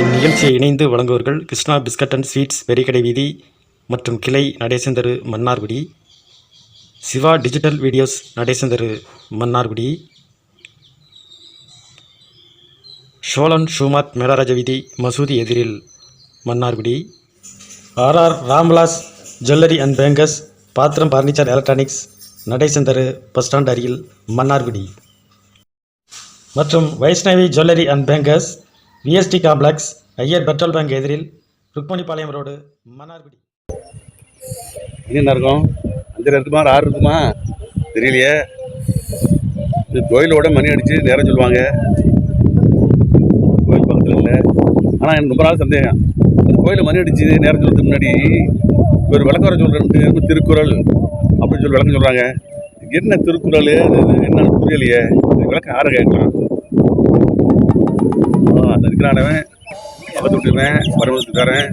இந்நிகழ்ச்சியை இணைந்து வழங்குவர்கள் கிருஷ்ணா பிஸ்கட் அண்ட் ஸ்வீட்ஸ் பெரியக்கடை வீதி மற்றும் கிளை நடேசந்தரு மன்னார்குடி சிவா டிஜிட்டல் வீடியோஸ் நடேசந்தரு மன்னார்குடி ஷோலன் ஷூமாத் மேலராஜ வீதி மசூதி எதிரில் Mannargudi. RR Ramvilas jewellery and bankers பாத்திரம் பர்னிச்சர் எலக்ட்ரானிக்ஸ் நடேசந்தரு பஸ் ஸ்டாண்ட் அருகில் மன்னார்குடி. மற்றும் Vaishnavi jewellery and bankers VST complex Iyer petrol bank எதிரில் ருக்மணிபாளையம் ரோடு மன்னார்குடி. என்ன இருக்கும்? அஞ்சரை இருக்குமா? ஆறு இருக்குமா? தெரியலையே. இந்த கோயிலோட மணி அடித்து நேரம் சொல்லுவாங்க. ஆனால் எனக்கு ரொம்ப நாள் சந்தேகம். அந்த கோயிலில் மணி அடிச்சு நேரம் சொல்றதுக்கு முன்னாடி ஒரு விளக்கம் சொல்கிறேன்ட்டு திருக்குறள் அப்படின்னு சொல்லி விளக்கம் சொல்கிறாங்க என்ன திருக்குறள்? என்னென்னு புரியலையே. இது விளக்கம் யாரை கேட்கலாம் அந்த இருக்கிறானவன். பக்கத்து விட்டுறேன் மருமத்துக்காரன்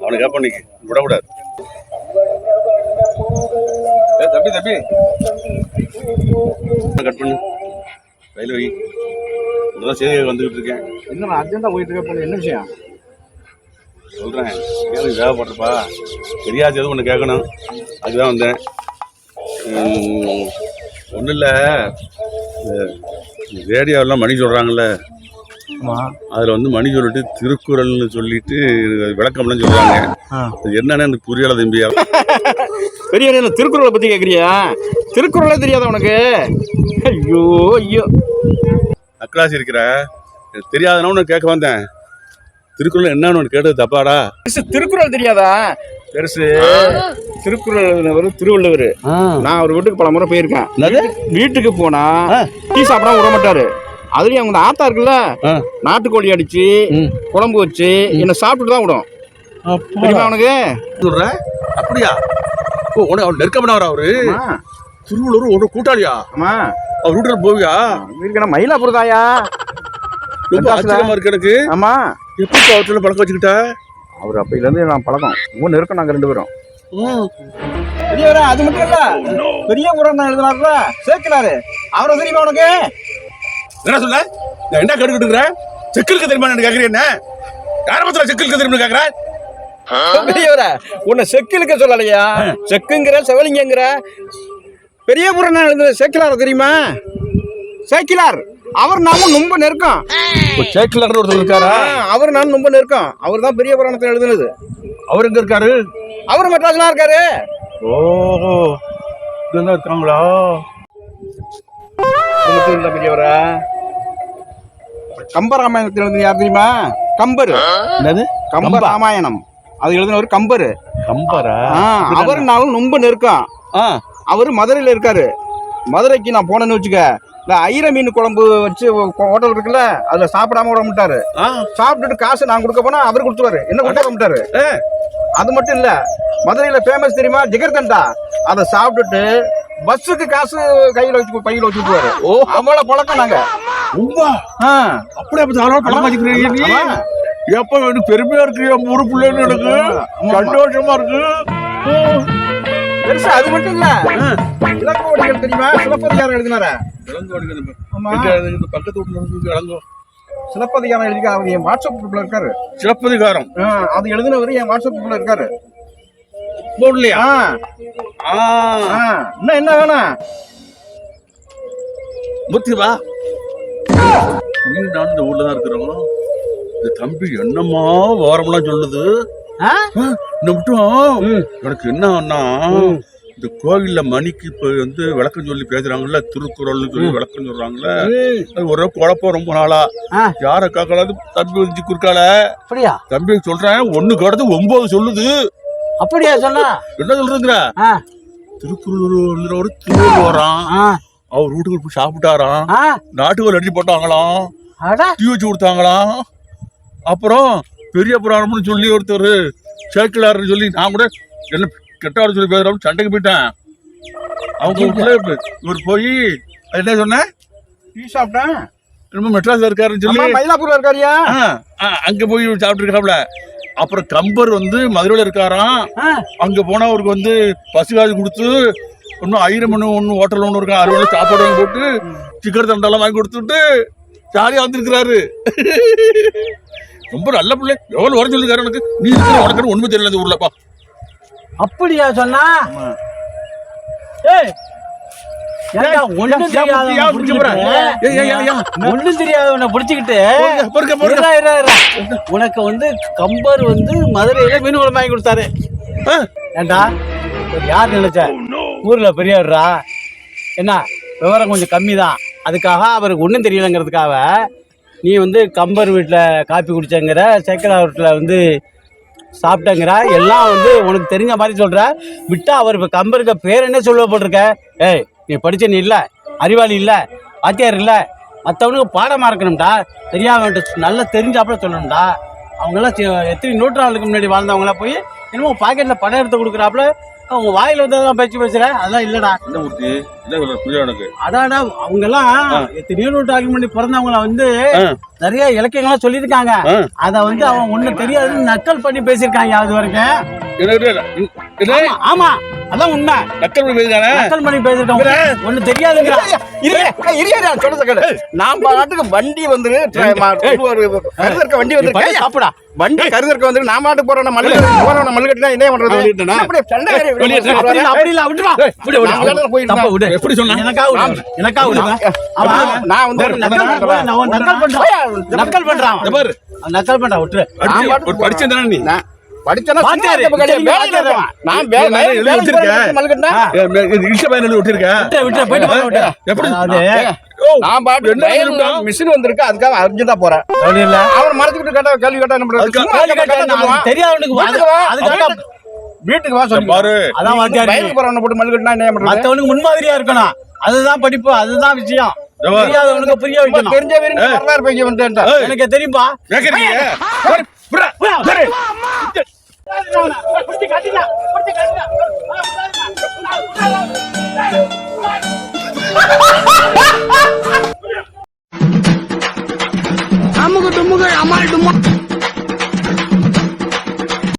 அவனை கேட்பான் இன்னைக்கு. விடக்கூடாது. தம்பி தம்பி. கட் பண்ணு. ரயில் வை இப்பதான் செய்தி வந்துகிட்டு இருக்கேன் என்ன அர்ஜென்ட்டாக போயிட்டு இருக்க போல என்ன விஷயம்? சொல்கிறேன் எனக்கு தேவைப்படுறப்பா தெரியாது எதுவும் ஒன்று கேட்கணும். அதுதான் வந்தேன். ஒன்றும் இல்லை. ரேடியோவில் மணி சொல்கிறாங்கல்ல அதில் வந்து மணி சொல்லிட்டு திருக்குறள்னு சொல்லிட்டு விளக்கம்லாம் சொல்கிறாங்க அது என்னன்னு எனக்கு புரியலை தம்பியா பெரிய திருக்குறளை பற்றி கேட்குறியா திருக்குறளே தெரியாதா உனக்கு? ஐயோ ஐயோ. அக்கலாசி இருக்கிற எனக்கு தெரியாதுன்னு ஒன்று கேட்க வந்தேன். திருக்குறள் என்னன்னு ஒன்று கேட்டது தப்பாடா? பெருசு திருக்குறள் தெரியாதா? பெருசு திருக்குறள் திருவள்ளுவர். நான் அவர் வீட்டுக்கு பல முறை போயிருக்கேன். வீட்டுக்கு போனா. டீ சாப்பிடாம விட மாட்டாரு. அதுலயும் அவங்க ஆத்தா இருக்குல்ல. நாட்டுக்கோழி அடிச்சு. குழம்பு வச்சு என்ன சாப்பிட்டுட்டு தான் விடும். அவனுக்கு? சொல்ற அப்படியா? ஓ உனக்கு அவர் நெருக்கமானவரா அவரு? ஆமா. திருவள்ளூர் ஒரு கூட்டாளியா? ஆமா. அவர் வீட்டுல போவியா? இருக்கா மயிலாப்பூர் தாயா ரொம்ப? ஆச்சரியமா இருக்கு எனக்கு. ஆமா. எப்படி அவர்கிட்ட பழக்க வச்சுக்கிட்ட? அவர் அப்பையிலேருந்து நான் பழக்கம். ரொம்ப நெருக்கம் நாங்கள் ரெண்டு பேரும். பெரியவரா அது மட்டும் இல்ல. பெரிய புறம் தான் எழுதினார்ல. சேர்க்கிறாரு. அவரை தெரியுமா உனக்கு? என்ன சொல்ல நான் என்ன கேட்டுக்கிட்டு இருக்கிறேன்? செக்கிலுக்கு தெரியுமா கேக்குறேன் என்ன? யார பத்திர செக்கிலுக்கு தெரியுமா கேக்குறேன். பெரியவரா உன்னை செக்கிலுக்க சொல்லலையா? செக்குங்கிற செவலிங்கங்கிற? பெரிய புறம் தான் எழுதுன சேக்கிலார் தெரியுமா? சேக்கிலார். அவர் நாமும் ரொம்ப நெருக்கம். சேக்கில் ஒருத்தர் இருக்காரா? அவர் நான் ரொம்ப நெருக்கம். அவர் தான் பெரிய புராணத்தை எழுதுனது. அவர் எங்க இருக்காரு? அவர் மெட்ராஸ்லாம் இருக்காரு. ஓஹோ இங்க இருக்காங்களா? பெரியவரா? கம்பராமாயணத்தில் எழுதுன யார் தெரியுமா? கம்பர். என்னது? கம்ப ராமாயணம். அது எழுதினவர் கம்பர். கம்பரா? அவர் நாளும் ரொம்ப நெருக்கம். ஆ. அவர் மதுரையில் இருக்காரு. மதுரைக்கு நான் போனேன்னு வச்சுக்க இந்த ஐர மீன் குழம்பு வச்சு ஹோட்டல் இருக்குல்ல அதில் சாப்பிடாம விட மாட்டாரு. சாப்பிட்டுட்டு காசு நான் கொடுக்க போனா அவர் கொடுத்துருவாரு. என்ன கொடுக்க மாட்டாரு. அது மட்டும் இல்ல மதுரையில ஃபேமஸ் தெரியுமா? ஜிகர்தண்டா. அதை சாப்பிட்டுட்டு பஸ்ஸுக்கு காசு கையில வச்சு பையில வச்சு விட்டுருவாரு ஓ. அவ்வளவு பழக்கம் நாங்க. உம்பா ஆ, அப்படியே பழக்கம் வச்சுக்கிறீங்க. எப்ப பெருமையா இருக்கு என் ஊரு பிள்ளைன்னு எனக்கு. சந்தோஷமா இருக்கு. பெருசா அது மட்டும் இல்ல இலக்கோடிகள் தெரியுமா? சிலப்பதிகாரம் எழுதினார? பக்கத்து வீட்டுல இருந்து இளங்கோ சிலப்பதிகாரம் எழுதி அவர் என் வாட்ஸ்அப் குரூப்ல இருக்காரு. சிலப்பதிகாரம். அது எழுதினவர் என் வாட்ஸ்அப் குரூப்ல இருக்காரு. போடலையா? இன்னும் என்ன வேணும் மூர்த்தி வா நீ நான் இந்த ஊர்ல தான் இருக்கிறோம். இந்த தம்பி என்னம்மா வாரம்லாம் சொல்லுது? மட்டும் எனக்கு என்னன்னா இந்த கோவில்ல மணிக்கு இப்ப வந்து விளக்கம் சொல்லி பேசுறாங்கல்ல திருக்குறள்னு சொல்லி விளக்கம் சொல்றாங்கல்ல அது ஒரே குழப்பம் ரொம்ப நாளா. யார காக்கலாது தம்பி வந்து குறுக்கால அப்படியா? தம்பி சொல்றேன் ஒண்ணு கடந்து ஒன்பது சொல்லுது. அப்படியா சொன்னா? என்ன சொல்றதுங்கிற? திருக்குறள் ஒரு திருவள்ளுவர் வரான். அவர் வீட்டுக்கு போய் சாப்பிட்டாராம். ஆ, நாட்டுக்கோள் அடிச்சு போட்டாங்களாம். டீ வச்சு கொடுத்தாங்களாம். அப்புறம் பெரிய புராணம்னு சொல்லி ஒருத்தர் சேக்கிலார்னு சொல்லி நான் கூட என்ன கெட்டாரு சொல்லி பேசுறாரு சண்டைக்கு போயிட்டேன். அவங்க இவர் போய் என்ன சொன்னேன் டீ சாப்பிட்டேன். என்னமோ மெட்ராஸ்ல இருக்காருன்னு சொல்லி. மயிலாப்பூர்ல இருக்காரியா? அங்க போய் சாப்பிட்டுருக்காப்ல அப்புறம் கம்பர் வந்து மதுரையில இருக்காராம். அங்க போனா அவருக்கு வந்து பசு காசு கொடுத்து இன்னும் ஆயிரம் ஒன்று ஒன்று ஹோட்டல் ஒன்று இருக்கா அறுபது சாப்பாடு வாங்கி போட்டு சிக்கர் தண்டெல்லாம் வாங்கி கொடுத்துட்டு ஜாலியாக வந்திருக்கிறாரு. ரொம்ப நல்ல பிள்ளை. எவ்வளோ வர சொல்லிருக்காரு எனக்கு நீ இருக்கிற உனக்கு ஒண்ணுமே தெரியல இந்த ஊர்லப்பா அப்படியா சொன்னா? ஏய் ஒண்ணும். ஒண்ணும். உனக்கு வந்து கம்பர் வந்து மதுரையில மீன் குழம்பு வாங்கி கொடுத்தாரு. ஒரு யார் நினைச்ச? ஊர்ல பெரியவர்ரா? என்ன விவரம் கொஞ்சம் கம்மி தான் அதுக்காக அவருக்கு ஒன்றும் தெரியலங்கிறதுக்காக நீ வந்து கம்பர் வீட்டில் காப்பி குடித்தங்கிற சேக்கலா வீட்டில் வந்து சாப்பிட்டங்கிற எல்லாம் வந்து உனக்கு தெரிஞ்ச மாதிரி சொல்கிற விட்டா அவர் இப்போ கம்பருக்கு பேர் என்ன சொல்ல போட்டிருக்க? ஏய் நீ படிச்ச நீ இல்லை அறிவாளி இல்லை வாத்தியார் இல்லை. மற்றவனுக்கு பாடமாக இருக்கணும்டா. தெரியாம நல்லா தெரிஞ்சாப்புல சொல்லணும்டா. அவங்களாம் எத்தனை நூற்றாண்டுக்கு முன்னாடி வாழ்ந்தவங்களாம் போய் என்னமோ பாக்கெட்டில் படம் எடுத்து கொடுக்குறாப்புல. அவங்க வாயில் வந்ததான் பேச்சு பேசுகிற அதெல்லாம் இல்லைடா. என்ன மூர்த்தி என்ன சொல்ற புரியும் எனக்கு அடாடா அவங்கெல்லாம் எத்தனையோ நூற்றாண்டுக்கு முன்னாடி பிறந்தவங்கள வந்து. நிறைய இலக்கியங்கள்லாம் சொல்லியிருக்காங்க. அதை வந்து அவன் ஒன்றும் தெரியாதுன்னு நக்கல் பண்ணி பேசியிருக்காங்க அது வரைக்கும். ஆமா. அதான் உண்மை. நக்கல் பண்ணி பேசுறானே நக்கல் பண்ணி தெரியாதுங்க நான் பாட்டுக்கு வண்டி வந்துரு கருதற்க வண்டி வந்து சாப்பிடா வண்டி கருதற்க வந்து நான் பாட்டுக்கு போறேன் மல்லு போறவன மல்லு கட்டினா என்ன பண்றது. எப்படி சொன்னா? எனக்கா. எனக்கா நான் வந்து ஒரு நக்கல் பண்றான். நான் ஒரு நக்கல் பண்றான். நக்கல் பண்றான். விட்டுரு. படிச்சேன் தானே நீ? இருக்கேன். நான் வேலை- கட்டினா இன்ஸ்டா பயன் எழுதி போயிட்டு. எப்படி? அதாவது, நான் பாட்டு என்ன சொல்லிவிட்டா? மிஷின் வந்திருக்கு அதுக்காக அர்ஜென்டா போறேன். அவன் மறைச்சுக்கிட்டு கேட்டா கேள்வி கேட்டா என்ன பண்றது? தெரியாதவனுக்கு. வீட்டுக்கு வா. அதுக்காக வீட்டுக்கு வா சொல்லி. பாரு. அதான் வாத்தியார் போறவன போட்டு மல்லு கட்டினா என்ன பண்றது? மத்தவனுக்கு முன்மாதிரியா இருக்கணும். அதுதான் படிப்பு அதுதான் விஷயம்? தெரியாதவனுக்கு புரிய வைக்கணும். தெரிஞ்ச வீரன் வரலாறு எனக்கு தெரியும்பா. கேக்குறீங்க?